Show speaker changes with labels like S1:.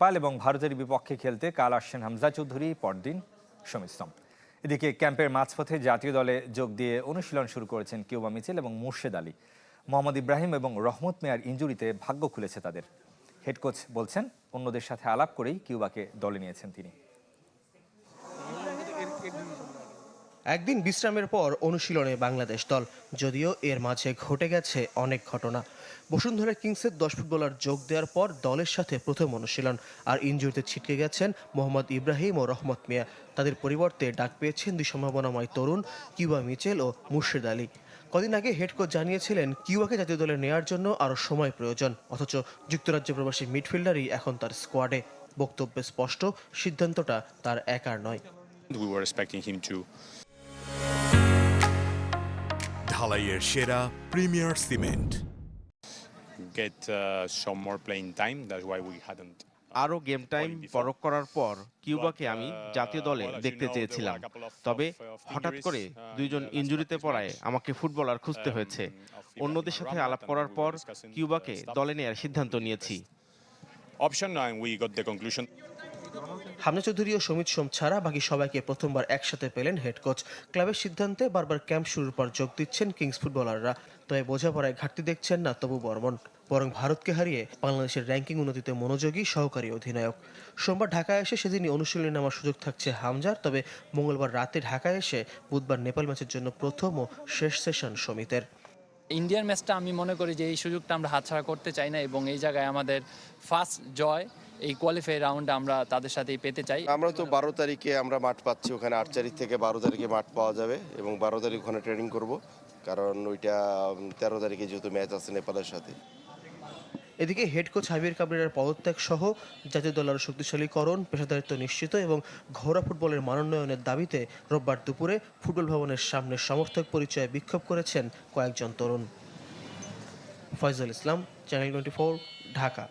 S1: পাল এবং ভারতের বিপক্ষে খেলতে কাল আসছেন হামজা চৌধুরী, পরদিন সমিস্তম এদিকে ক্যাম্পের মাঝপথে জাতীয় দলে যোগ দিয়ে অনুশীলন শুরু করেছেন কিউবা মিচেল এবং মুর্শেদ আলী। মোহাম্মদ ইব্রাহিম এবং রহমত মেয়ার ইঞ্জুরিতে ভাগ্য খুলেছে তাদের। হেড কোচ বলছেন, অন্যদের সাথে আলাপ করেই কিউবাকে দলে নিয়েছেন তিনি।
S2: একদিন বিশ্রামের পর অনুশীলনে বাংলাদেশ দল, যদিও এর মাঝে ঘটে গেছে অনেক ঘটনা। বসুন্ধরা কিংসের দশ ফুটবলার যোগ দেওয়ার পর দলের সাথে প্রথম অনুশীলন, আর ইনজুরিতে ছিটকে গেছেন মোহাম্মদ ইব্রাহিম ও রহমত মিয়া। তাদের পরিবর্তে ডাক পেয়েছেন দুই সম্ভাবনাময় তরুণ, কিউবা মিচেল ও মুর্শেদ আলী। কদিন আগে হেড কোচ জানিয়েছিলেন, কিউবাকে জাতীয় দলে নেয়ার জন্য আরও সময় প্রয়োজন, অথচ যুক্তরাজ্য প্রবাসী মিডফিল্ডারই এখন তার স্কোয়াডে। বক্তব্যে স্পষ্ট, সিদ্ধান্তটা তার একার নয়।
S3: We were expecting him to
S4: ঢালাইয়ের সেরা Premier Cement.
S3: Get uh, some more playing time. That's why we hadn't.
S5: আরও গেম টাইম পরখ করার পর কিউবাকে আমি জাতীয় দলে দেখতে চেয়েছিলাম। তবে হঠাৎ করে দুইজন ইনজুরিতে পড়ায় আমাকে ফুটবলার খুঁজতে হয়েছে। অন্যদের সাথে আলাপ করার পর কিউবাকে দলে নেওয়ার সিদ্ধান্ত নিয়েছি।
S3: Option we we got the
S2: Hamza Chowdhury ও সমিত সোম ছাড়া বাকি সবাইকে প্রথমবার একসাথে পেলেন হেড কোচ। ক্লাবের সিদ্ধান্তে বারবার ক্যাম্প শুরুর পর যোগ দিচ্ছেন কিংস ফুটবলাররা। তবে বোঝাপড়ায় ঘাটতি দেখছেন না তবু বর্মন, বরং ভারতকে হারিয়ে বাংলাদেশের র্যাঙ্কিং উন্নতিতে মনোযোগী সহকারী অধিনায়ক। সোমবার ঢাকায় এসে সেদিনই অনুশীলনে নেওয়ার সুযোগ থাকছে হামজার, তবে মঙ্গলবার রাতে ঢাকায় এসে বুধবার নেপাল ম্যাচের জন্য প্রথম ও শেষ সেশন সমিতের।
S6: ইন্ডিয়ান ম্যাচটা আমি মনে করি যে এই সুযোগটা আমরা হাতছাড়া করতে চাই না এবং এই জায়গায় আমাদের ফার্স্ট জয় এই কোয়ালিফাই রাউন্ডে আমরা তাদের সাথেই পেতে চাই।
S7: আমরা তো বারো তারিখে আমরা মাঠ পাচ্ছি ওখানে আট তারিখ থেকে বারো তারিখে মাঠ পাওয়া যাবে এবং বারো তারিখ ওখানে ট্রেনিং করব কারণ ওইটা তেরো তারিখে যেহেতু ম্যাচ আছে নেপালের সাথে।
S2: এদিকে হেড কোচ হাবির কাবরের পদত্যাগ সহ জাতীয় দলের শক্তিশালীকরণ পেশাদারিত্ব নিশ্চিত এবং ঘোড়া ফুটবলের মানোন্নয়নের দাবিতে রোববার দুপুরে ফুটবল ভবনের সামনে সমর্থক পরিচয়ে বিক্ষোভ করেছেন কয়েকজন তরুণ। Foyzul Islam channel twenty Dhaka.